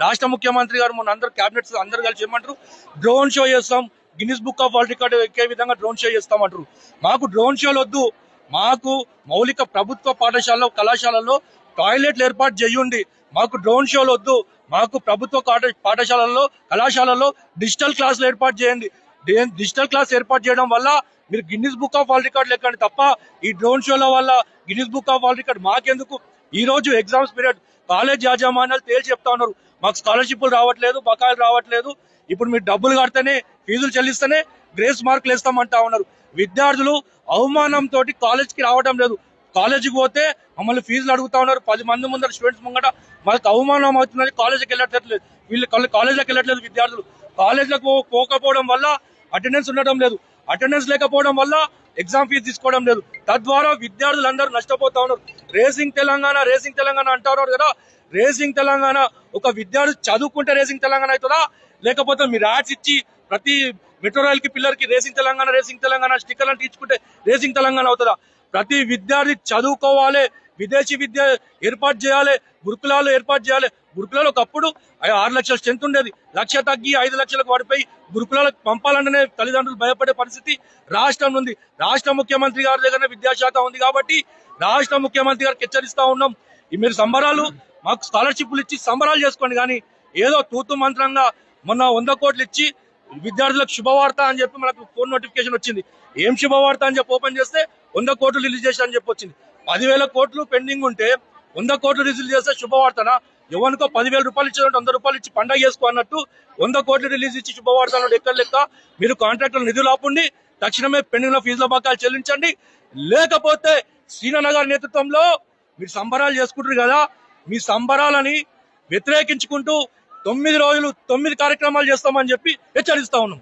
రాష్ట్ర ముఖ్యమంత్రి గారు మొన్న అందరు క్యాబినెట్స్ అందరు కలిసి ఏమంటారు? డ్రోన్ షో చేస్తాం. Guinness book of world record ఎక్కే విధంగా డ్రోన్ షో చేస్తామంటారు. మాకు డ్రోన్ షోలు వద్దు. మాకు మౌలిక ప్రభుత్వ పాఠశాలలో కళాశాలలో టాయిలెట్లు ఏర్పాటు చేయండి. మాకు డ్రోన్ షోలు వద్దు. మాకు ప్రభుత్వ కాట- పాఠశాలల్లో కళాశాలల్లో డిజిటల్ క్లాసులు ఏర్పాటు చేయండి. డిజిటల్ క్లాస్ ఏర్పాటు చేయడం వల్ల మీరు Guinness book of world record ఎక్కండి తప్ప ఈ డ్రోన్ షోల వల్ల Guinness book of world record మాకెందుకు? ఈ రోజు ఎగ్జామ్స్ పీరియడ్ కాలేజ్ యాజమాన్యాలు తేల్చి చెప్తా ఉన్నారు. మాకు స్కాలర్షిప్లు రావట్లేదు బకాయిలు రావట్లేదు. ఇప్పుడు మీరు డబ్బులు కడితేనే ఫీజులు చెల్లిస్తేనే గ్రేస్ మార్కులు వేస్తామంటా ఉన్నారు. విద్యార్థులు అవమానంతో కాలేజ్కి రావడం లేదు. కాలేజీకి పోతే మమ్మల్ని ఫీజులు అడుగుతా ఉన్నారు. పది మంది ముందర స్టూడెంట్స్ ముంగట మాకు అవమానం అవుతుందని కాలేజీకి వెళ్ళట్లేదు. వీళ్ళు కాలేజీకి వెళ్ళట్లేదు విద్యార్థులు. కాలేజీలకు పోకపోవడం వల్ల అటెండెన్స్ ఉండడం లేదు. అటెండెన్స్ లేకపోవడం వల్ల ఎగ్జామ్ ఫీజు తీసుకోవడం లేదు. తద్వారా విద్యార్థులందరూ నష్టపోతా ఉన్నారు. రేసింగ్ తెలంగాణ రేసింగ్ తెలంగాణ అంటారు కదా. రేసింగ్ తెలంగాణ ఒక విద్యార్థి చదువుకుంటే రేసింగ్ తెలంగాణ అవుతుందా? లేకపోతే మీరు యాడ్స్ ఇచ్చి ప్రతి మెట్రో రైల్కి పిల్లర్కి రేసింగ్ తెలంగాణ రేసింగ్ తెలంగాణ స్టిక్కర్లను తీర్చుకుంటే రేసింగ్ తెలంగాణ అవుతుందా? ప్రతి విద్యార్థి చదువుకోవాలి విదేశీ విద్య ఏర్పాటు చేయాలి గురుకులాలు ఏర్పాటు చేయాలి. గురుకులాలు ఒకప్పుడు ఆరు లక్షల స్ట్రెంత్ ఉండేది. లక్ష తగ్గి ఐదు లక్షలకు పడిపోయి గురుకులాలకు పంపాలంటేనే తల్లిదండ్రులు భయపడే పరిస్థితి రాష్ట్రం ఉంది. రాష్ట్ర ముఖ్యమంత్రి గారి దగ్గర విద్యాశాఖ ఉంది కాబట్టి రాష్ట్ర ముఖ్యమంత్రి గారికి హెచ్చరిస్తా ఉన్నాం. మీరు సంబరాలు మాకు స్కాలర్షిప్లు ఇచ్చి సంబరాలు చేసుకోండి. కానీ ఏదో తూతు మంత్రంగా మొన్న వంద కోట్లు ఇచ్చి విద్యార్థులకు శుభవార్త అని చెప్పి మనకు ఫోన్ నోటిఫికేషన్ వచ్చింది. ఏం శుభవార్త అని చెప్పి ఓపెన్ చేస్తే వంద కోట్లు రిలీజ్ చేసి అని చెప్పి వచ్చింది. పదివేల కోట్లు పెండింగ్ ఉంటే వంద కోట్లు రిలీజ్ చేస్తే శుభవార్తన? ఎవరికో పదివేల రూపాయలు ఇచ్చేదంటే వంద రూపాయలు ఇచ్చి పండగ చేసుకో అన్నట్టు వంద కోట్లు రిలీజ్ ఇచ్చి శుభవార్త అన్నట్టు ఎక్కడ లెక్క? మీరు కాంట్రాక్టులు నిధులు ఆపండి తక్షణమే పెండింగ్లో ఫీజుల బకాలు చెల్లించండి. లేకపోతే శ్రీనగర్ నేతృత్వంలో మీరు సంబరాలు చేసుకుంటారు కదా మీ సంబరాలని వ్యతిరేకించుకుంటూ తొమ్మిది రోజులు తొమ్మిది కార్యక్రమాలు చేస్తామని చెప్పి హెచ్చరిస్తా ఉన్నాం.